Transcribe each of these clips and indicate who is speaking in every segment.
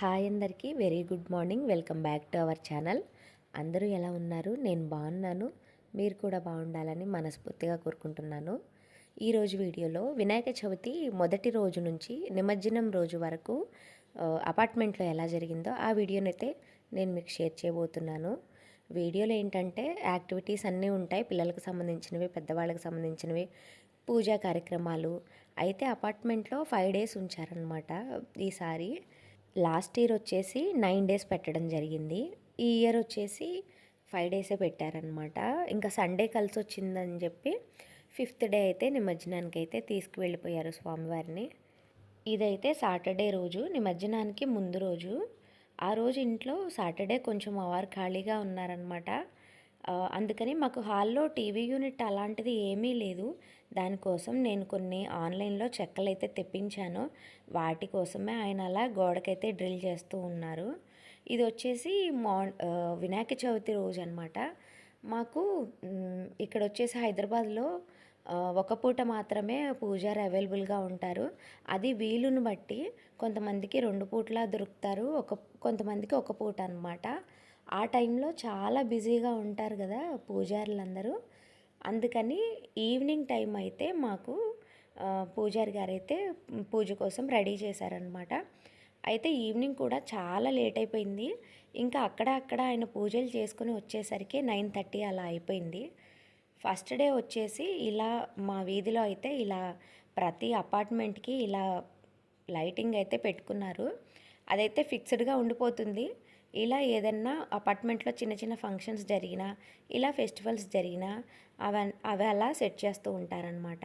Speaker 1: Hi అందరికీ very good morning. Welcome back to our channel. అందరూ ఎలా ఉన్నారు? నేను బాగున్నాను. మీరు కూడా బాగుండాలని మనస్ఫూర్తిగా కోరుకుంటున్నాను. ఈరోజు వీడియోలో వినాయక చవితి మొదటి రోజు నుంచి నిమజ్జనం రోజు వరకు అపార్ట్మెంట్లో ఎలా జరిగిందో ఆ వీడియోనైతే నేను మీకు షేర్ చేయబోతున్నాను. వీడియోలో ఏంటంటే యాక్టివిటీస్ అన్నీ ఉంటాయి. పిల్లలకు సంబంధించినవి పెద్దవాళ్ళకి సంబంధించినవి పూజా కార్యక్రమాలు. అయితే అపార్ట్మెంట్లో ఫైవ్ డేస్ ఉంచారనమాట ఈసారి లాస్ట్ ఇయర్ వచ్చేసి నైన్ డేస్ పెట్టడం జరిగింది. ఈ ఇయర్ వచ్చేసి ఫైవ్ డేసే పెట్టారనమాట ఇంకా సండే కలిసి వచ్చిందని చెప్పి ఫిఫ్త్ డే అయితే నిమజ్జనానికి అయితే తీసుకువెళ్ళిపోయారు స్వామివారిని. ఇదైతే సాటర్డే రోజు నిమజ్జనానికి ముందు రోజు. ఆ రోజు ఇంట్లో సాటర్డే కొంచెం అవారు ఖాళీగా ఉన్నారనమాట అందుకని మాకు హాల్లో టీవీ యూనిట్ అలాంటిది ఏమీ లేదు. దానికోసం నేను కొన్ని ఆన్లైన్లో చెక్కలు అయితే తెప్పించాను. వాటి కోసమే ఆయన అలా గోడకైతే డ్రిల్ చేస్తూ ఉన్నారు. ఇది వచ్చేసి మా వినాయక చవితి రోజు అనమాట మాకు ఇక్కడ వచ్చేసి హైదరాబాద్లో ఒక పూట మాత్రమే పూజారి అవైలబుల్గా ఉంటారు. అది వీలుని బట్టి కొంతమందికి రెండు పూటలా దొరుకుతారు. ఒక కొంతమందికి ఒక పూట అనమాట ఆ టైంలో చాలా బిజీగా ఉంటారు కదా పూజారులందరూ. అందుకని ఈవినింగ్ టైం అయితే మాకు పూజారి గారు అయితే పూజ కోసం రెడీ చేశారనమాట అయితే ఈవినింగ్ కూడా చాలా లేట్ అయిపోయింది. ఇంకా అక్కడ అక్కడ ఆయన పూజలు చేసుకుని వచ్చేసరికి నైన్ థర్టీ అలా అయిపోయింది. ఫస్ట్ డే వచ్చేసి ఇలా మా వీధిలో అయితే ఇలా ప్రతి అపార్ట్మెంట్కి ఇలా లైటింగ్ అయితే పెట్టుకున్నారు. అదైతే ఫిక్స్డ్గా ఉండిపోతుంది. ఇలా ఏదన్నా అపార్ట్మెంట్లో చిన్న చిన్న ఫంక్షన్స్ జరిగినా ఇలా ఫెస్టివల్స్ జరిగినా అవ అవి అలా సెట్ చేస్తూ ఉంటారనమాట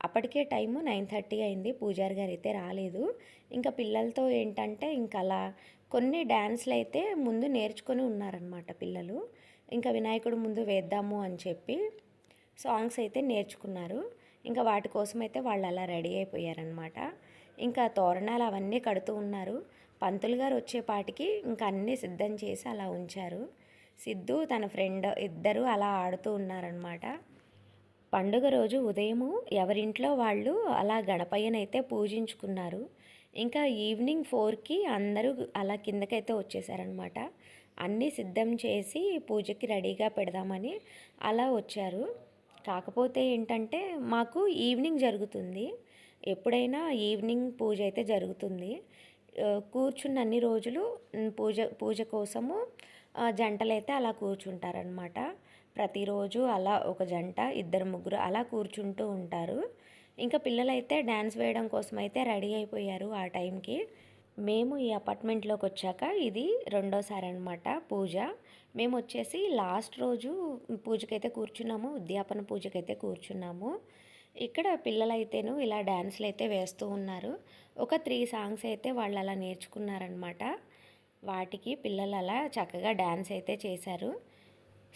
Speaker 1: అప్పటికే టైము నైన్ థర్టీ అయింది పూజారి గారు అయితే రాలేదు. ఇంకా పిల్లలతో ఏంటంటే ఇంకా అలా కొన్ని డ్యాన్స్లు అయితే ముందు నేర్చుకొని ఉన్నారనమాట పిల్లలు. ఇంకా వినాయకుడు ముందు వేద్దాము అని చెప్పి సాంగ్స్ అయితే నేర్చుకున్నారు. ఇంకా వాటి కోసం అయితే వాళ్ళు అలా రెడీ అయిపోయారనమాట ఇంకా తోరణాలు అవన్నీ కడుతూ ఉన్నారు. పంతులు గారు వచ్చేపాటికి ఇంకా అన్నీ సిద్ధం చేసి అలా ఉంచారు. సిద్ధు తన ఫ్రెండ్ ఇద్దరు అలా ఆడుతూ ఉన్నారనమాట పండుగ రోజు ఉదయము ఎవరింట్లో వాళ్ళు అలా గణపయ్యనైతే పూజించుకున్నారు. ఇంకా ఈవినింగ్ ఫోర్కి అందరూ అలా కిందకైతే వచ్చేసారనమాట అన్నీ సిద్ధం చేసి పూజకి రెడీగా పెడదామని అలా వచ్చారు. కాకపోతే ఏంటంటే మాకు ఈవినింగ్ జరుగుతుంది. ఎప్పుడైనా ఈవినింగ్ పూజ అయితే జరుగుతుంది. కూర్చున్న అన్ని రోజులు పూజ పూజ కోసము జంటలైతే అలా కూర్చుంటారనమాట ప్రతిరోజు అలా ఒక జంట ఇద్దరు ముగ్గురు అలా కూర్చుంటూ ఉంటారు. ఇంకా పిల్లలైతే డ్యాన్స్ వేయడం కోసం అయితే రెడీ అయిపోయారు ఆ టైంకి. మేము ఈ అపార్ట్మెంట్లోకి వచ్చాక ఇది రెండోసారి అనమాట పూజ. మేము వచ్చేసి లాస్ట్ రోజు పూజకైతే కూర్చున్నాము ఉద్యాపన పూజకైతే కూర్చున్నాము. ఇక్కడ పిల్లలైతేను ఇలా డ్యాన్స్లు అయితే వేస్తూ ఉన్నారు. ఒక త్రీ సాంగ్స్ అయితే వాళ్ళు అలా నేర్చుకున్నారనమాట. వాటికి పిల్లలు అలా చక్కగా డ్యాన్స్ అయితే చేశారు.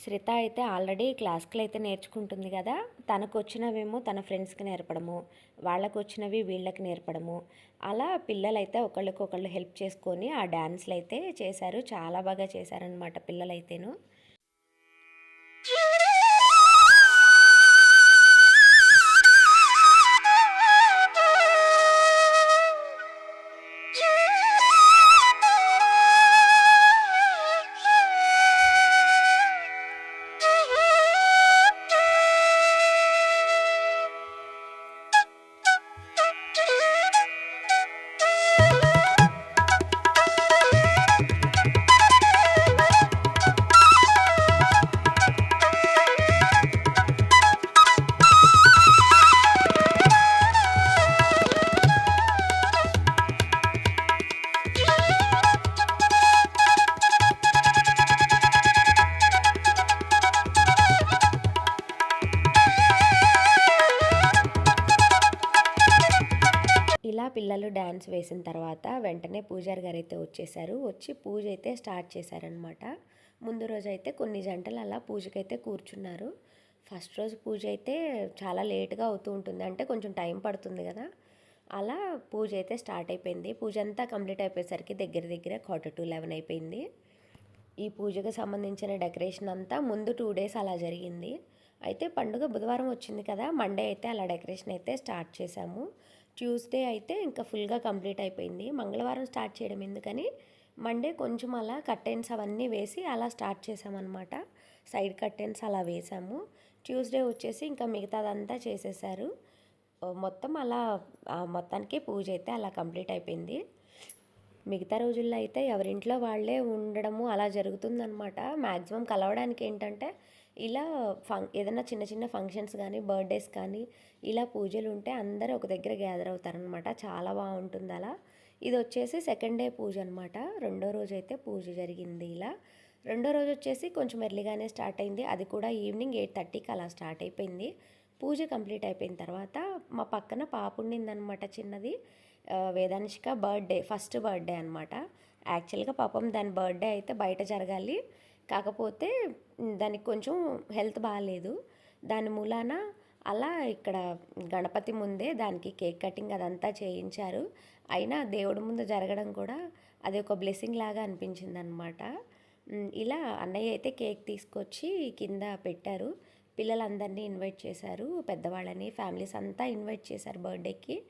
Speaker 1: శ్రిత అయితే ఆల్రెడీ క్లాసికల్ అయితే నేర్చుకుంటుంది కదా. తనకు వచ్చినవేమో తన ఫ్రెండ్స్కి నేర్పడము వాళ్ళకు వచ్చినవి వీళ్ళకి నేర్పడము. అలా పిల్లలైతే ఒకళ్ళకొకళ్ళు హెల్ప్ చేసుకొని ఆ డ్యాన్స్లు అయితే చేశారు. చాలా బాగా చేశారనమాట పిల్లలైతేను. పిల్లలు వేసిన తర్వాత వెంటనే పూజారి గారు అయితే వచ్చేసారు. వచ్చి పూజ అయితే స్టార్ట్ చేశారనమాట ముందు రోజు అయితే కొన్ని జంటలు అలా పూజకైతే కూర్చున్నారు. ఫస్ట్ రోజు పూజ అయితే చాలా లేట్గా అవుతూ ఉంటుంది. అంటే కొంచెం టైం పడుతుంది కదా. అలా పూజ అయితే స్టార్ట్ అయిపోయింది. పూజ అంతా కంప్లీట్ అయిపోయేసరికి దగ్గర దగ్గర క్వార్టర్ టు లెవెన్ అయిపోయింది. ఈ పూజకు సంబంధించిన డెకరేషన్ అంతా ముందు టూ డేస్ అలా జరిగింది. అయితే పండుగ బుధవారం వచ్చింది కదా. మండే అయితే అలా డెకరేషన్ అయితే స్టార్ట్ చేశాము. ట్యూస్డే అయితే ఇంకా ఫుల్గా కంప్లీట్ అయిపోయింది. మంగళవారం స్టార్ట్ చేయడం ఎందుకని మండే కొంచెం అలా కర్టెన్స్ అవన్నీ వేసి అలా స్టార్ట్ చేసామన్నమాట సైడ్ కర్టెన్స్ అలా వేసాము ట్యూస్డే వచ్చేసి ఇంకా మిగతాదంతా చేసేసారు. మొత్తం అలా ఆ, మొత్తానికి పూజ అయితే అలా కంప్లీట్ అయిపోయింది. మిగతా రోజుల్లో అయితే ఎవరింట్లో వాళ్ళే ఉండడము అలా జరుగుతుందనమాట మ్యాక్సిమం కలవడానికి ఏంటంటే ఇలా ఫం ఏదైనా చిన్న చిన్న ఫంక్షన్స్ కానీ బర్త్డేస్ కానీ ఇలా పూజలు ఉంటే అందరూ ఒక దగ్గర గ్యాదర్ అవుతారనమాట చాలా బాగుంటుంది అలా. ఇది వచ్చేసి సెకండ్ డే పూజ అనమాట రెండో రోజు అయితే పూజ జరిగింది ఇలా. రెండో రోజు వచ్చేసి కొంచెం ఎర్లీగానే స్టార్ట్ అయింది. అది కూడా ఈవినింగ్ ఎయిట్ థర్టీకి అలా స్టార్ట్ అయిపోయింది. పూజ కంప్లీట్ అయిపోయిన తర్వాత మా పక్కన పాప ఉండిందనమాట చిన్నది. ఆ, వేదాంశిక బర్త్డే ఫస్ట్ బర్త్డే అనమాట యాక్చువల్గా పాపం దాని బర్త్డే అయితే బయట జరగాలి. కాకపోతే దానికి కొంచెం హెల్త్ బాగాలేదు దాని మూలాన అలా ఇక్కడ గణపతి ముందే దానికి కేక్ కటింగ్ అదంతా చేయించారు. అయినా దేవుడి ముందు జరగడం కూడా అది ఒక బ్లెస్సింగ్ లాగా అనిపించింది అనమాట ఇలా అన్నయ్య అయితే కేక్ తీసుకొచ్చి కింద పెట్టారు. పిల్లలందరినీ ఇన్వైట్ చేశారు. పెద్దవాళ్ళని ఫ్యామిలీస్ అంతా ఇన్వైట్ చేశారు బర్త్డేకి.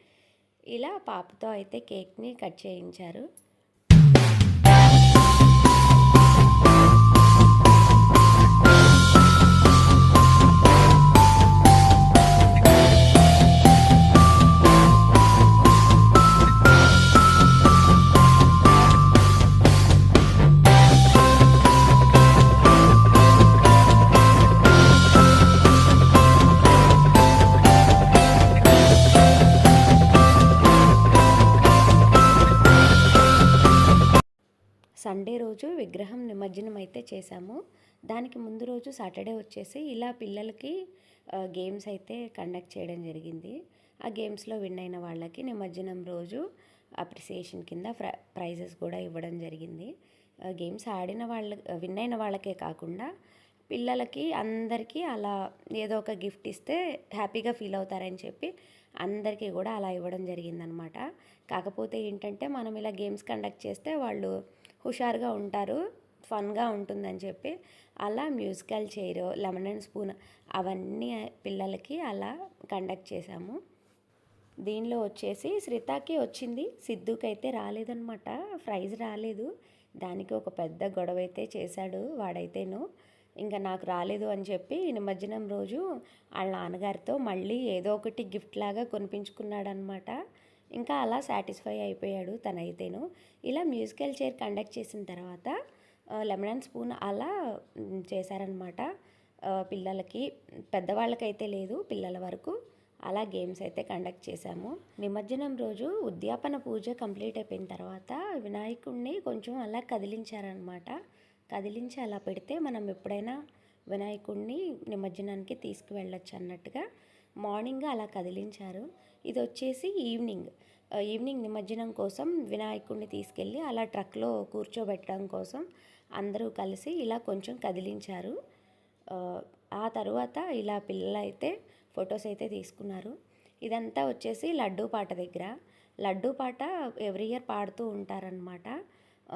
Speaker 1: ఇలా పాపతో అయితే కేక్ని కట్ చేయించారు. రోజు విగ్రహం నిమజ్జనం అయితే చేశాము. దానికి ముందు రోజు సాటర్డే వచ్చేసి ఇలా పిల్లలకి గేమ్స్ అయితే కండక్ట్ చేయడం జరిగింది. ఆ గేమ్స్లో విన్ అయిన వాళ్ళకి నిమజ్జనం రోజు అప్రిసియేషన్ కింద ప్ర ప్రైజెస్ కూడా ఇవ్వడం జరిగింది. ఆ, గేమ్స్ ఆడిన వాళ్ళ విన్ అయిన వాళ్ళకే కాకుండా పిల్లలకి అందరికీ అలా ఏదో ఒక గిఫ్ట్ ఇస్తే హ్యాపీగా ఫీల్ అవుతారని చెప్పి అందరికీ కూడా అలా ఇవ్వడం జరిగిందనమాట. కాకపోతే ఏంటంటే మనం ఇలా గేమ్స్ కండక్ట్ చేస్తే వాళ్ళు హుషారుగా ఉంటారు ఫన్గా ఉంటుందని చెప్పి అలా musical chair lemon and spoon అవన్నీ పిల్లలకి అలా కండక్ట్ చేశాము. దీనిలో వచ్చేసి శ్రీతాకి వచ్చింది సిద్ధుకి అయితే రాలేదనమాట ప్రైజ్ రాలేదు. దానికి ఒక పెద్ద గొడవ అయితే చేశాడు వాడైతేను. ఇంకా నాకు రాలేదు అని చెప్పి నిమజ్జనం రోజు వాళ్ళ నాన్నగారితో మళ్ళీ ఏదో ఒకటి గిఫ్ట్ లాగా కొనిపించుకున్నాడనమాట ఇంకా అలా సాటిస్ఫై అయిపోయాడు తనైతేను. ఇలా మ్యూజికల్ చైర్ కండక్ట్ చేసిన తర్వాత లెమన్ అండ్ స్పూన్ అలా చేశారనమాట పిల్లలకి పెద్దవాళ్ళకైతే లేదు పిల్లల వరకు అలా గేమ్స్ అయితే కండక్ట్ చేశాము. నిమజ్జనం రోజు ఉద్యాపన పూజ కంప్లీట్ అయిపోయిన తర్వాత వినాయకుడిని కొంచెం అలా కదిలించారనమాట కదిలించి అలా పెడితే మనం ఎప్పుడైనా వినాయకుడిని నిమజ్జనానికి తీసుకువెళ్ళొచ్చు అన్నట్టుగా మార్నింగ్ అలా కదిలించారు. ఇది వచ్చేసి ఈవినింగ్. ఈవినింగ్ నిమజ్జనం కోసం వినాయకుడిని తీసుకెళ్ళి అలా ట్రక్లో కూర్చోబెట్టడం కోసం అందరూ కలిసి ఇలా కొంచెం కదిలించారు. ఆ, తర్వాత ఇలా పిల్లలైతే ఫొటోస్ అయితే తీసుకున్నారు. ఇదంతా వచ్చేసి లడ్డూ పాట దగ్గర. లడ్డూ పాట ఎవ్రీ ఇయర్ పాడుతూ ఉంటారనమాట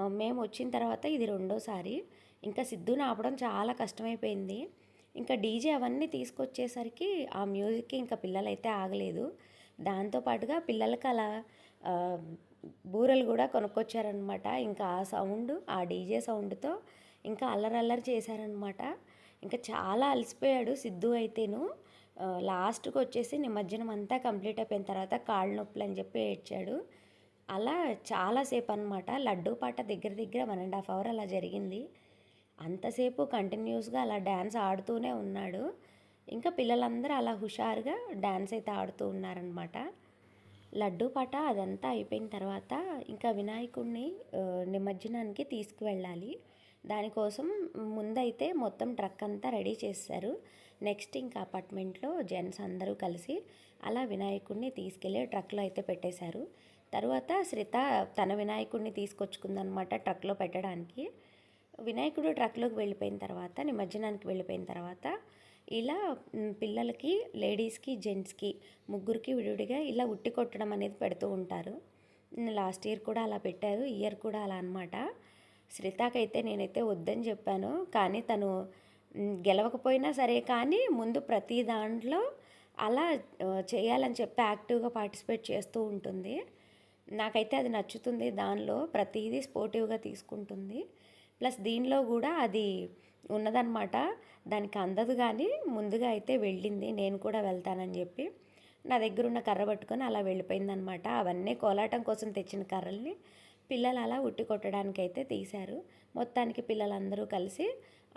Speaker 1: మేము వచ్చిన తర్వాత ఇది రెండోసారి. ఇంకా సిద్ధుని ఆపడం చాలా కష్టమైపోయింది. ఇంకా డీజే అవన్నీ తీసుకొచ్చేసరికి ఆ మ్యూజిక్కి ఇంకా పిల్లలైతే ఆగలేదు. దాంతోపాటుగా పిల్లలకి అలా బూరలు కూడా కొనుక్కొచ్చారనమాట ఇంకా ఆ సౌండ్ ఆ డీజే సౌండ్తో ఇంకా అల్లరల్లరి చేశారనమాట ఇంకా చాలా అలసిపోయాడు సిద్ధు అయితేను. లాస్ట్కి వచ్చేసి నిమజ్జనం అంతా కంప్లీట్ అయిపోయిన తర్వాత కాళ్ళు నొప్పులు అని చెప్పి ఏడ్చాడు. అలా చాలాసేపు అనమాట లడ్డూ పాట దగ్గర దగ్గర వన్ అండ్ హాఫ్ అవర్ అలా జరిగింది. అంతసేపు కంటిన్యూస్గా అలా డ్యాన్స్ ఆడుతూనే ఉన్నాడు. ఇంకా పిల్లలందరూ అలా హుషారుగా డ్యాన్స్ అయితే ఆడుతూ ఉన్నారనమాట లడ్డూ పాట అదంతా అయిపోయిన తర్వాత ఇంకా వినాయకుడిని నిమజ్జనానికి తీసుకువెళ్ళాలి. దానికోసం ముందైతే మొత్తం ట్రక్ అంతా రెడీ చేస్తారు. నెక్స్ట్ ఇంకా అపార్ట్మెంట్లో జెంట్స్ అందరూ కలిసి అలా వినాయకుడిని తీసుకెళ్ళి ట్రక్లో అయితే పెట్టేశారు. తర్వాత శ్రిత తన వినాయకుడిని తీసుకొచ్చుకుందనమాట ట్రక్లో పెట్టడానికి. వినాయకుడు ట్రక్లోకి వెళ్ళిపోయిన తర్వాత నిమజ్జనానికి వెళ్ళిపోయిన తర్వాత ఇలా పిల్లలకి లేడీస్కి జెంట్స్కి ముగ్గురికి విడివిడిగా ఇలా ఉట్టి కొట్టడం అనేది పెడుతూ ఉంటారు. లాస్ట్ ఇయర్ కూడా అలా పెట్టారు. ఇయర్ కూడా అలా అనమాట శ్రీతాకైతే నేనైతే వద్దని చెప్పాను. కానీ తను గెలవకపోయినా సరే కానీ ముందు ప్రతి దాంట్లో అలా చేయాలని చెప్పి యాక్టివ్గా పార్టిసిపేట్ చేస్తూ ఉంటుంది. నాకైతే అది నచ్చుతుంది. దానిలో ప్రతిదీ స్పోర్టివ్గా తీసుకుంటుంది. ప్లస్ దీనిలో కూడా అది ఉన్నదన్నమాట. దానికి అందదు కానీ ముందుగా అయితే వెళ్ళింది. నేను కూడా వెళ్తానని చెప్పి నా దగ్గర ఉన్న కర్ర పట్టుకొని అలా వెళ్ళిపోయిందనమాట అవన్నీ కోలాటం కోసం తెచ్చిన కర్రల్ని పిల్లలు అలా ఉట్టి కొట్టడానికి అయితే తీశారు. మొత్తానికి పిల్లలందరూ కలిసి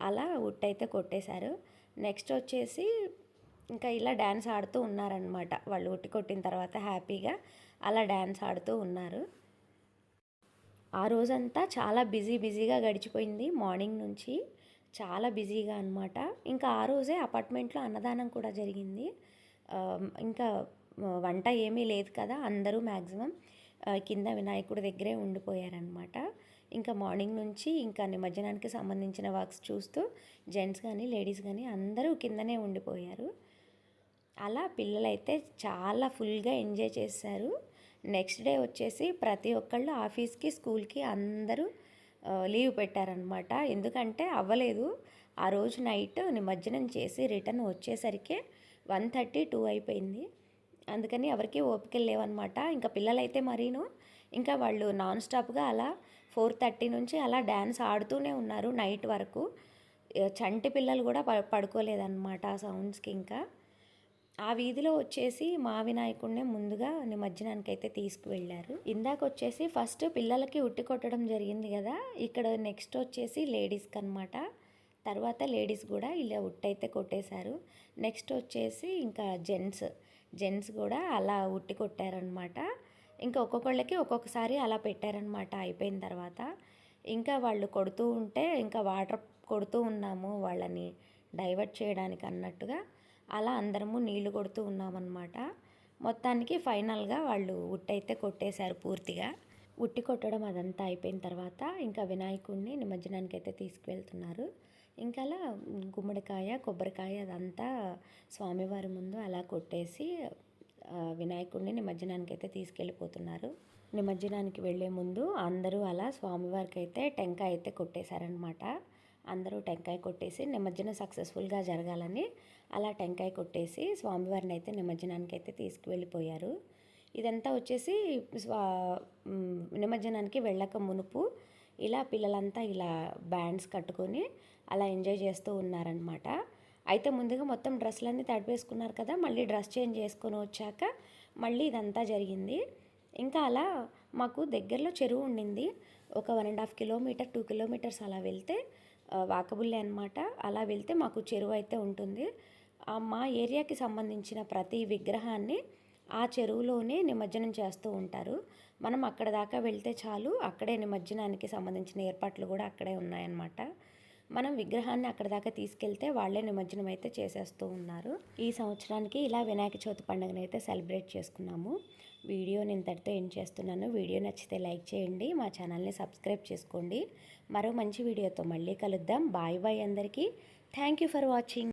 Speaker 1: అలా ఉట్టయితే కొట్టేశారు. నెక్స్ట్ వచ్చేసి ఇంకా ఇలా డ్యాన్స్ ఆడుతూ ఉన్నారనమాట వాళ్ళు ఉట్టి కొట్టిన తర్వాత హ్యాపీగా అలా డ్యాన్స్ ఆడుతూ ఉన్నారు. ఆ రోజంతా చాలా బిజీ బిజీగా గడిచిపోయింది మార్నింగ్ నుంచి. చాలా బిజీగా అనమాట ఇంకా ఆ రోజే అపార్ట్మెంట్లో అన్నదానం కూడా జరిగింది. ఇంకా వంట ఏమీ లేదు కదా అందరూ మ్యాక్సిమం కింద వినాయకుడి దగ్గరే ఉండిపోయారనమాట ఇంకా మార్నింగ్ నుంచి ఇంకా నిమజ్జనానికి సంబంధించిన వర్క్స్ చూస్తూ జెంట్స్ కానీ లేడీస్ కానీ అందరూ కిందనే ఉండిపోయారు. అలా పిల్లలైతే చాలా ఫుల్గా ఎంజాయ్ చేశారు. నెక్స్ట్ డే వచ్చేసి ప్రతి ఒక్కళ్ళు ఆఫీస్కి స్కూల్కి అందరూ లీవ్ పెట్టారనమాట ఎందుకంటే అవ్వలేదు. ఆ రోజు నైట్ నిమజ్జనం చేసి రిటర్న్ వచ్చేసరికి వన్ థర్టీ టూ అయిపోయింది. అందుకని ఎవరికి ఓపిక లేవన్నమాట. ఇంకా పిల్లలైతే మరీను. ఇంకా వాళ్ళు నాన్ స్టాప్గా అలా ఫోర్ థర్టీ నుంచి అలా డ్యాన్స్ ఆడుతూనే ఉన్నారు నైట్ వరకు. చంటి పిల్లలు కూడా పడుకోలేదన్నమాట ఆ సౌండ్స్కి ఇంకా. ఆ వీధిలో వచ్చేసి మా వినాయకుడిని ముందుగా నిమజ్జనానికి అయితే తీసుకువెళ్ళారు. ఇందాక వచ్చేసి ఫస్ట్ పిల్లలకి ఉట్టి కొట్టడం జరిగింది కదా ఇక్కడ నెక్స్ట్ వచ్చేసి లేడీస్కి అనమాట తర్వాత లేడీస్ కూడా ఇలా ఉట్టయితే కొట్టేశారు. నెక్స్ట్ వచ్చేసి ఇంకా జెంట్స్ జెంట్స్ కూడా అలా ఉట్టి కొట్టారనమాట ఇంకా ఒక్కొక్కళ్ళకి ఒక్కొక్కసారి అలా పెట్టారనమాట అయిపోయిన తర్వాత. ఇంకా వాళ్ళు కొడుతూ ఉంటే ఇంకా వాటర్ కొడుతూ ఉన్నాము వాళ్ళని డైవర్ట్ చేయడానికి అన్నట్టుగా అలా అందరము నీళ్ళు కొడుతూ ఉన్నామన్నమాట. మొత్తానికి ఫైనల్గా వాళ్ళు ఉట్టయితే కొట్టేశారు పూర్తిగా. ఉట్టి కొట్టడం అదంతా అయిపోయిన తర్వాత ఇంకా వినాయకుడిని నిమజ్జనానికి అయితే తీసుకువెళ్తున్నారు. ఇంకా అలా గుమ్మడికాయ కొబ్బరికాయ అదంతా స్వామివారి ముందు అలా కొట్టేసి వినాయకుడిని నిమజ్జనానికి అయితే తీసుకెళ్ళిపోతున్నారు. నిమజ్జనానికి వెళ్ళే ముందు అందరూ అలా స్వామివారికి అయితే టెంకాయ అయితే కొట్టేశారనమాట అందరూ టెంకాయ కొట్టేసి నిమజ్జనం సక్సెస్ఫుల్గా జరగాలని అలా టెంకాయ కొట్టేసి స్వామివారిని అయితే నిమజ్జనానికి అయితే తీసుకువెళ్ళిపోయారు. ఇదంతా వచ్చేసి స్వా నిమజ్జనానికి వెళ్ళక మునుపు ఇలా పిల్లలంతా ఇలా బ్యాండ్స్ కట్టుకొని అలా ఎంజాయ్ చేస్తూ ఉన్నారనమాట అయితే ముందుగా మొత్తం డ్రెస్సులన్నీ తడిపేసుకున్నారు కదా మళ్ళీ డ్రెస్ చేంజ్ చేసుకొని వచ్చాక మళ్ళీ ఇదంతా జరిగింది. ఇంకా అలా మాకు దగ్గరలో చెరువు ఉండింది. ఒక one and half kilometre two kilometres అలా వెళ్తే వాకబుల్లే అనమాట అలా వెళ్తే మాకు చెరువు అయితే ఉంటుంది. మా ఏరియాకి సంబంధించిన ప్రతి విగ్రహాన్ని ఆ చెరువులోనే నిమజ్జనం చేస్తూ ఉంటారు. మనం అక్కడ దాకా వెళ్తే చాలు అక్కడే నిమజ్జనానికి సంబంధించిన ఏర్పాట్లు కూడా అక్కడే ఉన్నాయన్నమాట. మనం విగ్రహాన్ని అక్కడ దాకా తీసుకెళ్తే వాళ్ళే నిమజ్జనం అయితే చేసేస్తూ ఉన్నారు. ఈ సంవత్సరానికి ఇలా వినాయక చవితి పండుగను అయితే సెలబ్రేట్ చేసుకున్నాము. వీడియోని ఇంతటితో ఏం చేస్తున్నాను. వీడియో నచ్చితే లైక్ చేయండి మా ఛానల్ని సబ్స్క్రైబ్ చేసుకోండి. మరో మంచి వీడియోతో మళ్ళీ కలుద్దాం. బాయ్ బాయ్ అందరికీ. Thank you for watching.